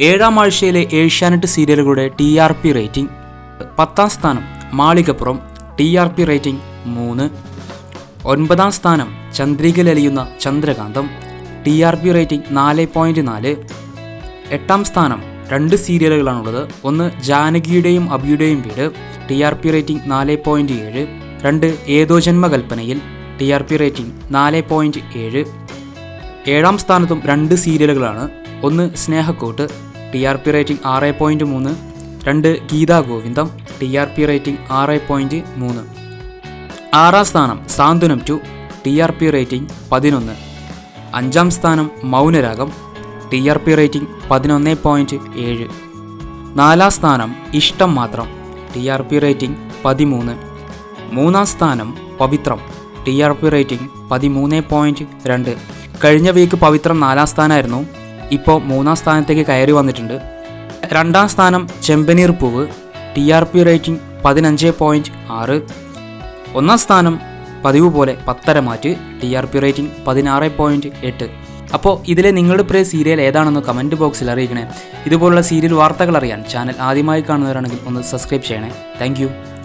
ഏഴാം ആഴ്ചയിലെ ഏഷ്യാനെറ്റ് സീരിയലുകളുടെ ടി ആർ പി റേറ്റിംഗ് പത്താം സ്ഥാനം Malikappuram T R P rating മൂന്ന്. ഒൻപതാം സ്ഥാനം Chandrikayilaliyunna Chandrakantham T R P rating നാല് പോയിന്റ് നാല്. എട്ടാം സ്ഥാനം രണ്ട് സീരിയലുകളാണുള്ളത്. ഒന്ന് ജാനകിയുടെയും അബിയുടെയും വീട് ടി ആർ പി റേറ്റിംഗ് നാല് പോയിന്റ് ഏഴ്. രണ്ട് ഏതോ ജന്മകൽപ്പനയിൽ ടി ആർ പി റേറ്റിംഗ് നാല് പോയിന്റ് ഏഴ്. ഏഴാം സ്ഥാനത്തും രണ്ട് സീരിയലുകളാണ്. ഒന്ന് Snehakkoot T R P rating ആറ് പോയിന്റ് മൂന്ന്. രണ്ട് Geetha Govindam T R P rating ആറ് പോയിന്റ് മൂന്ന്. ആറാം സ്ഥാനം Santhwanam two T R P rating പതിനൊന്ന്. അഞ്ചാം സ്ഥാനം Mounaragam T R P rating പതിനൊന്ന് പോയിന്റ് ഏഴ്. നാലാം സ്ഥാനം ഇഷ്ടം മാത്രം ടി ആർ പി റേറ്റിംഗ് പതിമൂന്ന്. മൂന്നാം സ്ഥാനം Pavithram T R P rating പതിമൂന്ന് പോയിന്റ് രണ്ട്. കഴിഞ്ഞ വീക്ക് പവിത്രം നാലാം സ്ഥാനമായിരുന്നു ഇപ്പോൾ മൂന്നാം സ്ഥാനത്തേക്ക് കയറി വന്നിട്ടുണ്ട്. രണ്ടാം സ്ഥാനം Chembaneer Poovu T R P rating പതിനഞ്ച് പോയിന്റ് ആറ്. ഒന്നാം സ്ഥാനം പതിവ് പോലെ Pathara Mattu T R P rating പതിനാറ് പോയിന്റ് എട്ട്. അപ്പോൾ ഇതിലെ നിങ്ങളുടെ പ്രിയ സീരിയൽ ഏതാണെന്ന് കമന്റ് ബോക്സിൽ അറിയിക്കണേ. ഇതുപോലുള്ള സീരിയൽ വാർത്തകൾ അറിയാൻ ചാനൽ ആദ്യമായി കാണുന്നവരാണെങ്കിൽ ഒന്ന് സബ്സ്ക്രൈബ് ചെയ്യണേ. താങ്ക്